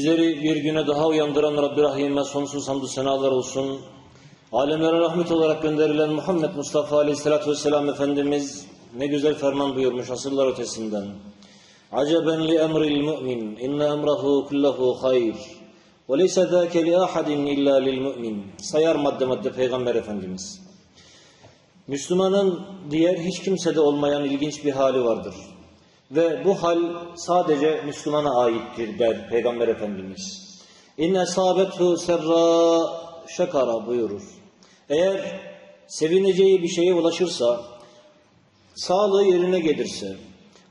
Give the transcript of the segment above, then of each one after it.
Bizleri bir güne daha uyandıran Rabbi Rahim'e sonsuz hamdü senalar olsun. Alemlere rahmet olarak gönderilen Muhammed Mustafa Aleyhisselatü Vesselam Efendimiz ne güzel ferman buyurmuş asırlar ötesinden. Aceben li emril mümin, inne emrahu kullahu hayr. Ve leyse zâke li ahadin illa lil mümin. Sayar madde madde Peygamber Efendimiz. Müslümanın diğer hiç kimsede olmayan ilginç bir hali vardır. Ve bu hal sadece Müslümana aittir der Peygamber Efendimiz. İn esabethu serra şekara buyurur. Eğer sevineceği bir şeye ulaşırsa, sağlığı yerine gelirse,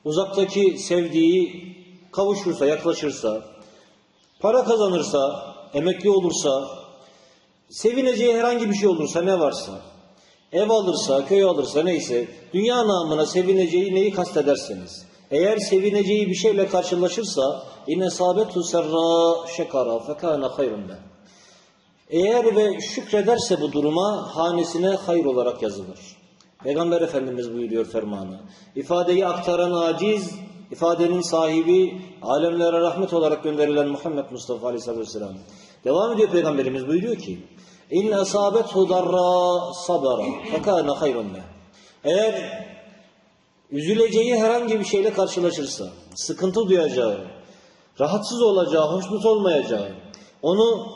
uzaktaki sevdiği kavuşursa, yaklaşırsa, para kazanırsa, emekli olursa, sevineceği herhangi bir şey olursa ne varsa, ev alırsa, köy alırsa neyse, dünya namına sevineceği neyi kastederseniz, eğer sevineceği bir şeyle karşılaşırsa, inne sabetu serra şekara fekâne hayrun. Eğer ve şükrederse bu duruma hanesine hayır olarak yazılır. Peygamber Efendimiz buyuruyor fermanı. İfadeyi aktaran aciz, ifadenin sahibi, alemlere rahmet olarak gönderilen Muhammed Mustafa Aleyhisselatü Vesselam. Devam ediyor Peygamberimiz buyuruyor ki, İn asabethu darra sabara fekâne hayrun. Eğer üzüleceği herhangi bir şeyle karşılaşırsa, sıkıntı duyacağı, rahatsız olacağı, hoşnut olmayacağı, onu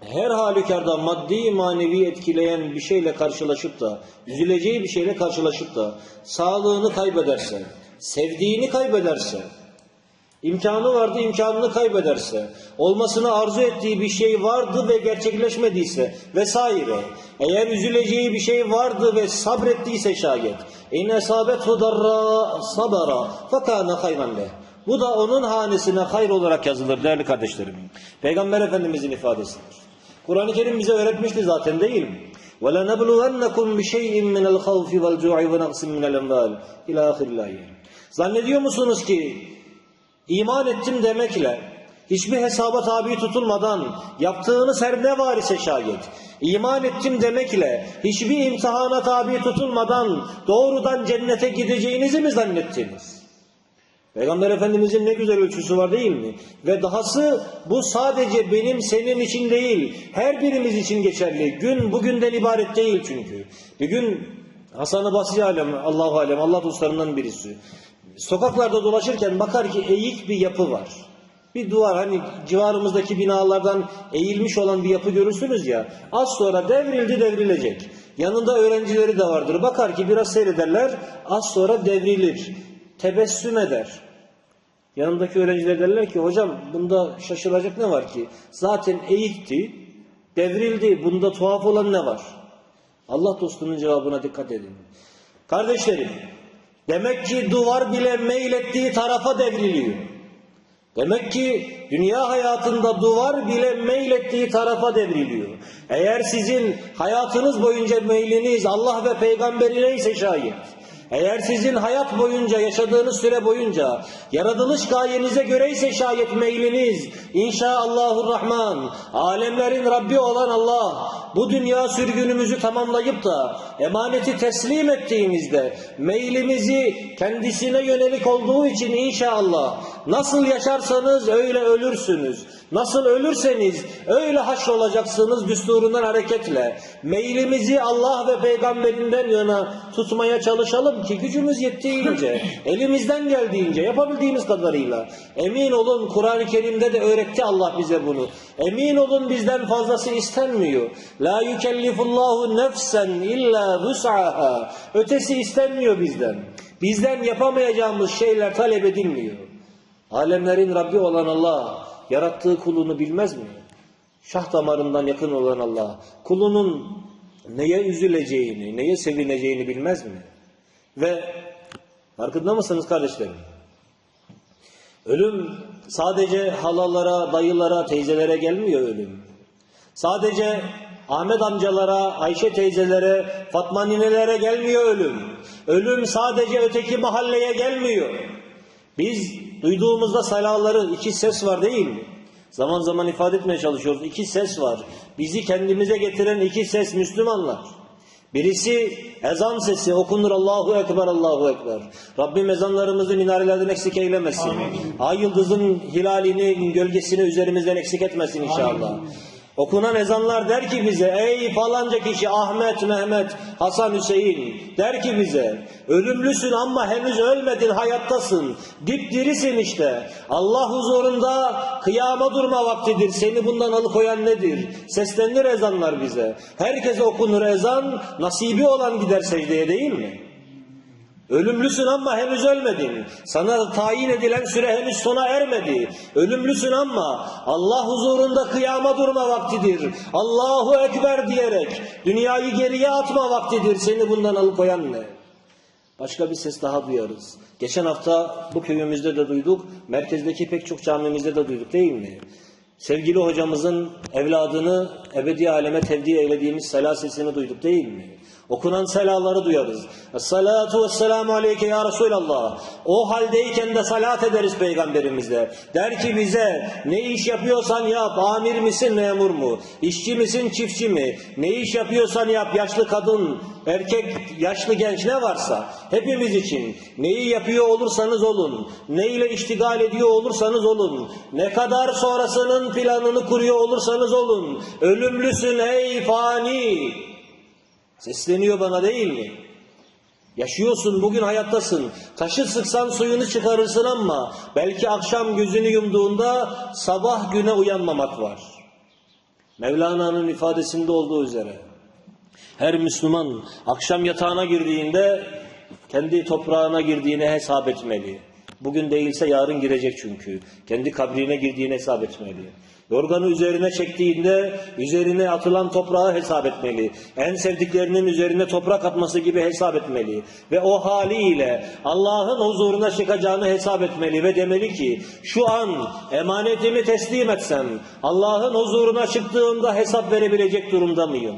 her halükarda maddi manevi etkileyen bir şeyle karşılaşıp da, üzüleceği bir şeyle karşılaşıp da, sağlığını kaybederse, sevdiğini kaybederse, imkanı vardı imkanını kaybederse, olmasını arzu ettiği bir şey vardı ve gerçekleşmediyse vesaire. Eğer üzüleceği bir şey vardı ve sabrettiyse şayet. İn esabethu darra sabara fekâne hayran leh. Bu da onun hanesine hayır olarak yazılır değerli kardeşlerim. Peygamber Efendimizin ifadesidir. Kur'an-ı Kerim bize öğretmişti zaten değil mi? وَلَنَبْلُوَنَّكُمْ بِشَيْءٍ مِنَ الْخَوْفِ وَالْجُوعِ وَنَقْسٍ مِنَ الْاَنْوَالِ İlâ ahirillâhi. Zannediyor musunuz ki iman ettim demekle hiçbir hesaba tabi tutulmadan yaptığınız her ne var ise şayet iman ettim demekle hiçbir imtihana tabi tutulmadan doğrudan cennete gideceğinizi mi zannettiniz? Peygamber Efendimizin ne güzel ölçüsü var değil mi? Ve dahası bu sadece benim senin için değil, her birimiz için geçerli. Gün bugünden ibaret değil çünkü. Bir gün Hasan-ı Basri alem, Allahu alem, Allah dostlarından birisi. Sokaklarda dolaşırken bakar ki eğik bir yapı var. Bir duvar hani civarımızdaki binalardan eğilmiş olan bir yapı görürsünüz ya. Az sonra devrildi devrilecek. Yanında öğrencileri de vardır. Bakar ki biraz seyrederler. Az sonra devrilir tebessüm eder. Yanındaki öğrenciler derler ki hocam bunda şaşılacak ne var ki? Zaten eğikti, devrildi. Bunda tuhaf olan ne var? Allah dostunun cevabına dikkat edin. Kardeşlerim, demek ki duvar bile meylettiği tarafa devriliyor. Demek ki dünya hayatında duvar bile meylettiği tarafa devriliyor. Eğer sizin hayatınız boyunca meyliniz Allah ve peygamberine ise şayet, eğer sizin hayat boyunca, yaşadığınız süre boyunca, yaratılış gayenize göre ise şayet meyliniz, inşaallahurrahman, alemlerin Rabbi olan Allah, bu dünya sürgünümüzü tamamlayıp da emaneti teslim ettiğimizde, meylimizi kendisine yönelik olduğu için inşallah, nasıl yaşarsanız öyle ölürsünüz. Nasıl ölürseniz öyle haşrolacaksınız düsturundan hareketle. Meylimizi Allah ve peygamberinden yana tutmaya çalışalım ki gücümüz yettiğince, elimizden geldiğince, yapabildiğimiz kadarıyla. Emin olun Kur'an-ı Kerim'de de öğretti Allah bize bunu. Emin olun bizden fazlası istenmiyor. La yükellifullahu nefsen illa vus'aha. Ötesi istenmiyor bizden. Bizden yapamayacağımız şeyler talep edilmiyor. Alemlerin Rabbi olan Allah yarattığı kulunu bilmez mi? Şah damarından yakın olan Allah kulunun neye üzüleceğini, neye sevineceğini bilmez mi? Ve farkında mısınız kardeşlerim? Ölüm sadece halalara, dayılara, teyzelere gelmiyor ölüm. Sadece Ahmet amcalara, Ayşe teyzelere, Fatma ninelere gelmiyor ölüm. Ölüm sadece öteki mahalleye gelmiyor. Biz duyduğumuzda salaları iki ses var değil mi? Zaman zaman ifade etmeye çalışıyoruz. İki ses var. Bizi kendimize getiren iki ses Müslümanlar. Birisi ezan sesi okunur Allahu Ekber Allahu Ekber. Rabbim ezanlarımızı minarelerden eksik eylemesin. Ay yıldızın hilalini, gölgesini üzerimizden eksik etmesin inşallah. Okunan ezanlar der ki bize ey falanca kişi Ahmet, Mehmet, Hasan, Hüseyin der ki bize ölümlüsün ama henüz ölmedin hayattasın. Dipdirisin işte. Allah huzurunda kıyama durma vaktidir. Seni bundan alıkoyan nedir? Seslenir ezanlar bize. Herkese okunur ezan nasibi olan gider secdeye değil mi? Ölümlüsün ama henüz ölmedin. Sana tayin edilen süre henüz sona ermedi. Ölümlüsün ama Allah huzurunda kıyama durma vaktidir. Allahu Ekber diyerek dünyayı geriye atma vaktidir. Seni bundan alıkoyan ne? Başka bir ses daha duyarız. Geçen hafta bu köyümüzde de duyduk. Merkezdeki pek çok camimizde de duyduk değil mi? Sevgili hocamızın evladını ebedi aleme tevdi eylediğimiz sela sesini duyduk değil mi? Okunan selaları duyarız. Salatu vesselamu aleyke ya Resulallah. O haldeyken de salat ederiz peygamberimizle. Der ki bize ne iş yapıyorsan yap. Amir misin memur mu? İşçi misin çiftçi mi? Ne iş yapıyorsan yap. Yaşlı kadın, erkek, yaşlı genç ne varsa hepimiz için neyi yapıyor olursanız olun. Ne ile iştigal ediyor olursanız olun. Ne kadar sonrasının planını kuruyor olursanız olun. Ölümlüsün ey fani. Sesleniyor bana değil mi? Yaşıyorsun, bugün hayattasın. Taşı sıksan suyunu çıkarırsın ama belki akşam gözünü yumduğunda sabah güne uyanmamak var. Mevlana'nın ifadesinde olduğu üzere. Her Müslüman akşam yatağına girdiğinde kendi toprağına girdiğini hesap etmeli. Bugün değilse yarın girecek çünkü. Kendi kabrine girdiğini hesap etmeli. Yorganı üzerine çektiğinde üzerine atılan toprağı hesap etmeli. En sevdiklerinin üzerine toprak atması gibi hesap etmeli. Ve o haliyle Allah'ın huzuruna çıkacağını hesap etmeli ve demeli ki şu an emanetimi teslim etsem Allah'ın huzuruna çıktığımda hesap verebilecek durumda mıyım?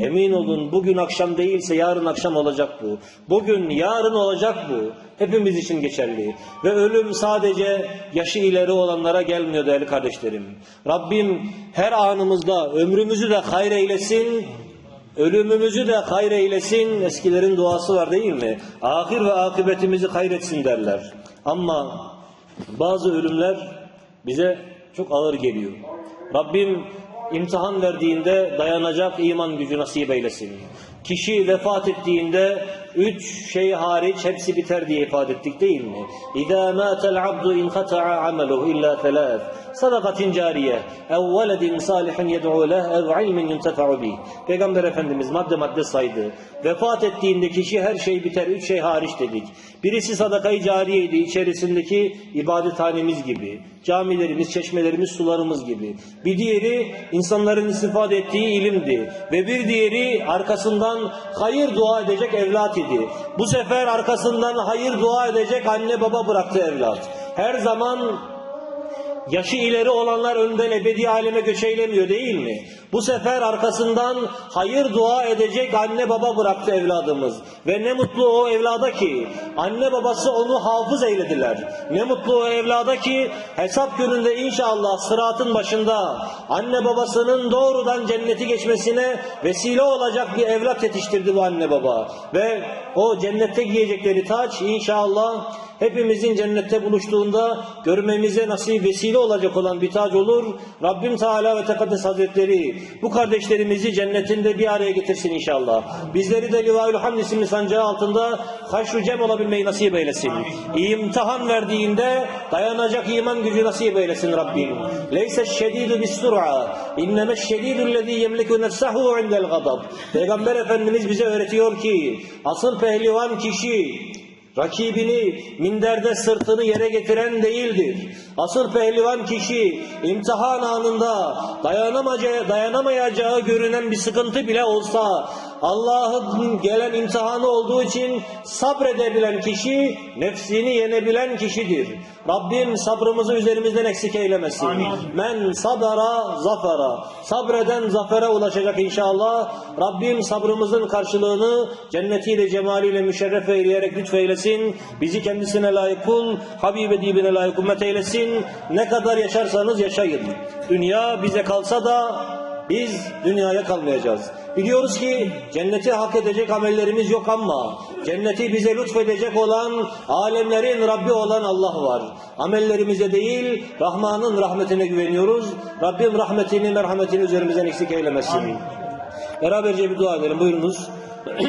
Emin olun bugün akşam değilse yarın akşam olacak bu. Bugün yarın olacak bu. Hepimiz için geçerli. Ve ölüm sadece yaşı ileri olanlara gelmiyor değerli kardeşlerim. Rabbim her anımızda ömrümüzü de hayır eylesin. Ölümümüzü de hayır eylesin. Eskilerin duası var değil mi? Ahir ve akıbetimizi hayretsin derler. Ama bazı ölümler bize çok ağır geliyor. Rabbim imtihan verdiğinde dayanacak iman gücü nasip eylesin. Kişi vefat ettiğinde üç şey hariç hepsi biter diye ifade ettik değil mi? İzâ mâtel abdu inqata'a ameluhu illa thelâth. Sadakatin cariye, ev veledin salihin yed'u leh, ev ilmin yuntefa'u bih. Peygamber Efendimiz madde madde saydı. Vefat ettiğinde kişi her şey biter, üç şey hariç dedik. Birisi sadakayı cariyeydi, içerisindeki ibadethanemiz gibi. Camilerimiz, çeşmelerimiz, sularımız gibi. Bir diğeri insanların istifade ettiği ilimdi. Ve bir diğeri arkasından hayır dua edecek evlat idi. Bu sefer arkasından hayır dua edecek anne baba bıraktı evlat. Her zaman Yaşı ileri olanlar önden ebedi aleme göç eylemiyor değil mi? Bu sefer arkasından hayır dua edecek anne baba bıraktı evladımız. Ve ne mutlu o evlada ki anne babası onu hafız eylediler. Ne mutlu o evlada ki hesap gününde inşallah sıratın başında anne babasının doğrudan cenneti geçmesine vesile olacak bir evlat yetiştirdi bu anne baba. Ve o cennette giyecekleri taç inşallah hepimizin cennette buluştuğunda görmemize nasip vesile olacak olan bir tac olur. Rabbim Teala ve Tekaddes Hazretleri bu kardeşlerimizi cennetinde bir araya getirsin inşallah. Bizleri de Livaül Hamd isimli sancağı altında haşru cem olabilmeyi nasip eylesin. İmtihan verdiğinde dayanacak iman gücü nasip eylesin Rabbim. Leyse şedidu bis sur'a. İnneme şedidu lezî yemliku nefsehu indel gadab. Peygamber Efendimiz bize öğretiyor ki asıl pehlivan kişi Rakibini minderde sırtını yere getiren değildir. Asıl pehlivan kişi imtihan anında dayanamayacağı, dayanamayacağı görünen bir sıkıntı bile olsa Allah'ın gelen imtihanı olduğu için sabredebilen kişi nefsini yenebilen kişidir. Rabbim sabrımızı üzerimizden eksik eylemesin. Men sabara zafara. Sabreden zafere ulaşacak inşallah. Rabbim sabrımızın karşılığını cennetiyle cemaliyle müşerref eyleyerek lütfeylesin. Bizi kendisine layık kul, Habibe dibine layık ümmet eylesin. Ne kadar yaşarsanız yaşayın. Dünya bize kalsa da Biz dünyaya kalmayacağız. Biliyoruz ki cenneti hak edecek amellerimiz yok ama cenneti bize lütfedecek olan alemlerin Rabbi olan Allah var. Amellerimize değil Rahman'ın rahmetine güveniyoruz. Rabbim rahmetini merhametini üzerimizden eksik eylemesin. Beraberce bir dua edelim buyurunuz.